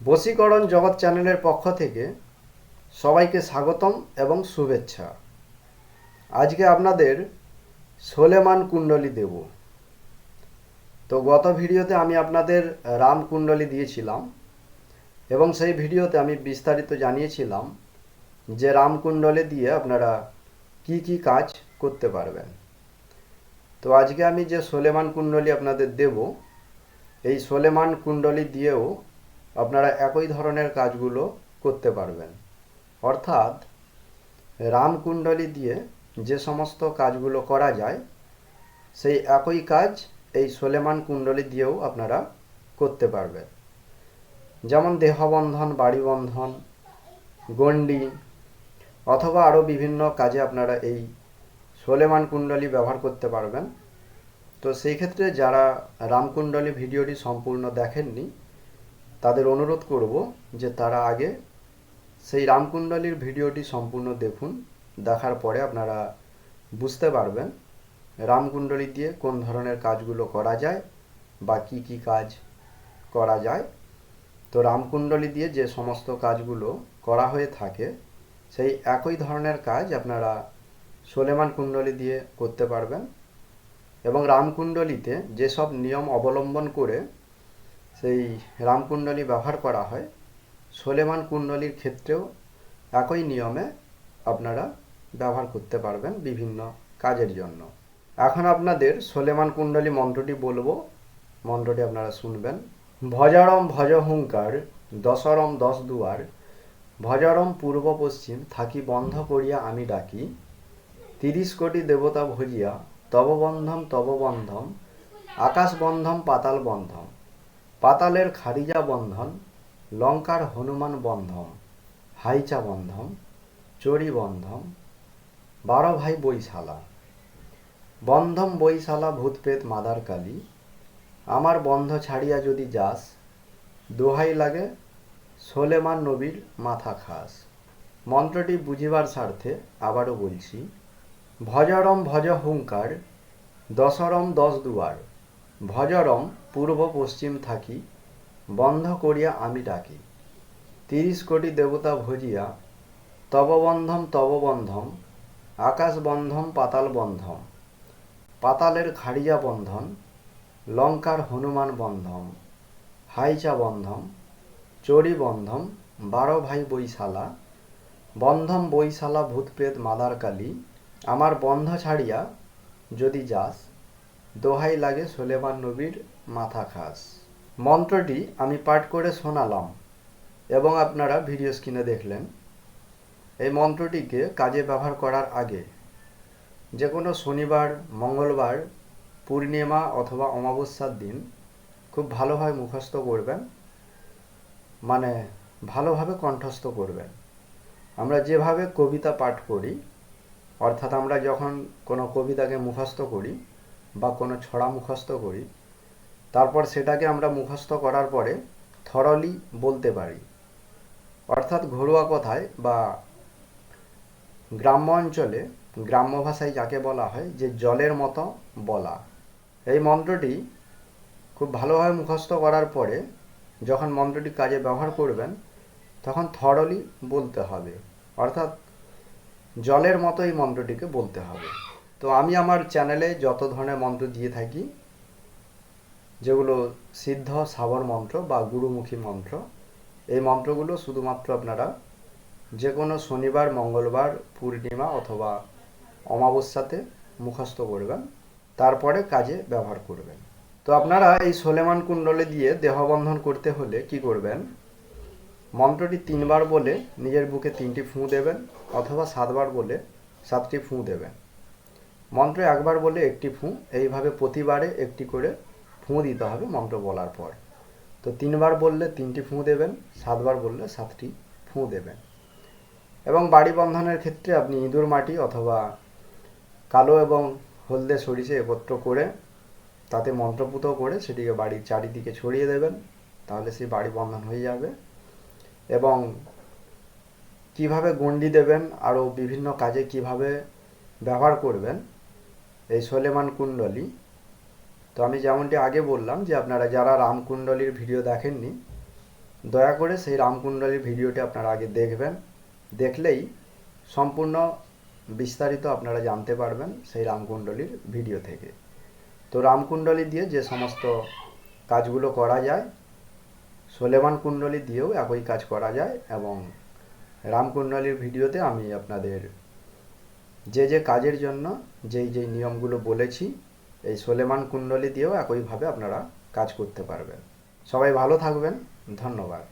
বশীকরণ জগৎ চ্যানেলের পক্ষ থেকে সবাইকে স্বাগতম এবং শুভেচ্ছা। আজকে আপনাদের সোলেমান কুণ্ডলী দেব। তো গত ভিডিওতে আমি আপনাদের রাম কুণ্ডলী দিয়েছিলাম এবং সেই ভিডিওতে আমি বিস্তারিত জানিয়েছিলাম যে রাম কুণ্ডলী দিয়ে আপনারা কি কি কাজ করতে পারবেন। তো আজকে আমি যে সোলেমান কুণ্ডলী আপনাদের দেব, এই সোলেমান কুণ্ডলী দিয়েও আপনারা একই ধরনের কাজগুলো করতে পারবেন। অর্থাৎ রাম কুণ্ডলী দিয়ে যে সমস্ত কাজগুলো করা যায়, সেই একই কাজ এই সোলেমান কুণ্ডলী দিয়েও আপনারা করতে পারবেন। যেমন দেহবন্ধন, বাড়িবন্ধন, গণ্ডি, অথবা আরও বিভিন্ন কাজে আপনারা এই সোলেমান কুণ্ডলী ব্যবহার করতে পারবেন। তো সেই ক্ষেত্রে যারা রামকুণ্ডলী ভিডিওটি সম্পূর্ণ দেখেননি তাদের অনুরোধ করব যে তারা আগে সেই রামকুণ্ডলীর ভিডিওটি সম্পূর্ণ দেখুন, দেখার পরে আপনারা বুঝতে পারবেন রামকুণ্ডলী দিয়ে কোন ধরনের কাজগুলো করা যায় বা কি কি কাজ করা যায়। তো রামকুণ্ডলী দিয়ে যে সমস্ত কাজগুলো করা হয়ে থাকে, সেই একই ধরনের কাজ আপনারা সোলেমান কুণ্ডলী দিয়ে করতে পারবেন এবং রামকুণ্ডলীতে যেসব নিয়ম অবলম্বন করে সেই রামকুণ্ডলী ব্যবহার করা হয়। সোলেমান কুণ্ডলীর ক্ষেত্রেও একই নিয়মে আপনারা ব্যবহার করতে পারবেন বিভিন্ন কাজের জন্য। এখন আপনাদের সোলেমান কুণ্ডলী মন্ত্রটি বলব। মন্ত্রটি আপনারা শুনবেন। ভজারম ভজ হুঙ্কার দশরম দশ দুয়ার ভজারম পূর্ব পশ্চিম থাকি বন্ধ করিয়া আমি ডাকি, তিরিশ কোটি দেবতা ভজিয়া তব বন্ধম তব বন্ধম, আকাশ বন্ধম পাতাল বন্ধম। পাতালের খারিজা বন্ধন, লঙ্কার হনুমান বন্ধম হাইচা বন্ধম চড়ি বন্ধম বারো ভাই বইশালা। বন্ধম বইশালা ভূতপ্রেত মাদার কালী, আমার বন্ধ ছাড়িয়া যদি যাস, দোহাই লাগে সোলেমান নবীর মাথা খাস। মন্ত্রটি বুঝিবার স্বার্থে আবারও বলছি, ভজরম ভজ হুঙ্কার, দশরম দশ দুয়ার। ভজরম পূর্ব পশ্চিম থাকি, বন্ধ করিয়া আমি ডাকি। তিরিশ কোটি দেবতা ভজিয়া, তববন্ধম তববন্ধম তব বন্ধম আকাশ বন্ধম পাতাল বন্ধম পাতালের খাড়িয়া বন্ধন, লঙ্কার হনুমান বন্ধম, হাইচা বন্ধম, চড়ি বন্ধম, বারো ভাই বৈশালা, বন্ধম বৈশালা ভূতপ্রেত মাদার কালী আমার বন্ধ ছাড়িয়া যদি যাস দোহাই লাগে সোলেমান নবীর মাথা খাস। মন্ত্রটি আমি পাঠ করে শোনালাম এবং আপনারা ভিডিও স্ক্রিনে দেখলেন। এই মন্ত্রটিকে কাজে ব্যবহার করার আগে যে কোনো শনিবার, মঙ্গলবার, পূর্ণিমা অথবা অমাবস্যার দিন খুব ভালোভাবে মুখস্থ করবেন। মানে ভালোভাবে কণ্ঠস্থ করবেন। আমরা যেভাবে কবিতা পাঠ করি, অর্থাৎ আমরা যখন কোনো কবিতাকে মুখস্থ করি বা কোনো ছড়া মুখস্থ করি, তারপর সেটাকে আমরা মুখস্থ করার পরে থরলি বলতে পারি। অর্থাৎ ঘরোয়া কথায় বা গ্রাম্য অঞ্চলে, গ্রাম্য ভাষায় যাকে বলা হয় যে জলের মতো বলা। এই মন্ত্রটি খুব ভালোভাবে মুখস্থ করার পরে যখন মন্ত্রটি কাজে ব্যবহার করবেন, তখন থরলি বলতে হবে। অর্থাৎ জলের মতো এই মন্ত্রটিকে বলতে হবে। তো আমি আমার চ্যানেলে যত ধরনের মন্ত্র দিয়ে থাকি, যেগুলো সিদ্ধ সাবর মন্ত্র বা গুরুমুখী মন্ত্র, এই মন্ত্রগুলো শুধুমাত্র আপনারা যে কোনো শনিবার, মঙ্গলবার, পূর্ণিমা অথবা অমাবস্যাতে মুখস্থ করবেন, তারপরে কাজে ব্যবহার করবেন। তো আপনারা এই সোলেমান কুণ্ডলে দিয়ে দেহবন্ধন করতে হলে কি করবেন? মন্ত্রটি তিনবার বলে নিজের বুকে তিনটি ফুঁ দেবেন অথবা সাতবার বলে সাতটি ফুঁ দেবেন। মন্ত্র একবার বলে একটি ফুঁ, এইভাবে প্রতিবারে একটি করে ফুঁ দিতে হবে মন্ত্র বলার পর। তো তিনবার বললে তিনটি ফুঁ দেবেন, সাতবার বললে সাতটি ফুঁ দেবেন। এবং বাড়ি বন্ধনের ক্ষেত্রে আপনি ইঁদুর মাটি অথবা কালো এবং হলদে সরিষে একত্র করে তাতে মন্ত্রপুত করে সেটিকে বাড়ির চারিদিকে ছড়িয়ে দেবেন, তাহলে সেই বাড়ি বন্ধন হয়ে যাবে। এবং কীভাবে গণ্ডি দেবেন, আরও বিভিন্ন কাজে কীভাবে ব্যবহার করবেন এই সোলেমান কুণ্ডলী। তো আমি যেমনটি আগে বললাম যে আপনারা যারা রামকুণ্ডলীর ভিডিও দেখেননি, দয়া করে সেই রামকুণ্ডলীর ভিডিওটি আপনারা আগে দেখবেন। দেখলেই সম্পূর্ণ বিস্তারিত আপনারা জানতে পারবেন সেই রামকুণ্ডলীর ভিডিও থেকে। তো রামকুণ্ডলী দিয়ে যে সমস্ত কাজগুলো করা যায়, সোলেমান কুণ্ডলী দিয়েও একই কাজ করা যায় এবং রামকুণ্ডলীর ভিডিওতে আমি আপনাদের যে যে কাজের জন্য, যেই যেই নিয়মগুলো বলেছি, এই সোলেমান কুণ্ডলী দিয়েও একইভাবে আপনারা কাজ করতে পারবেন। সবাই ভালো থাকবেন। ধন্যবাদ।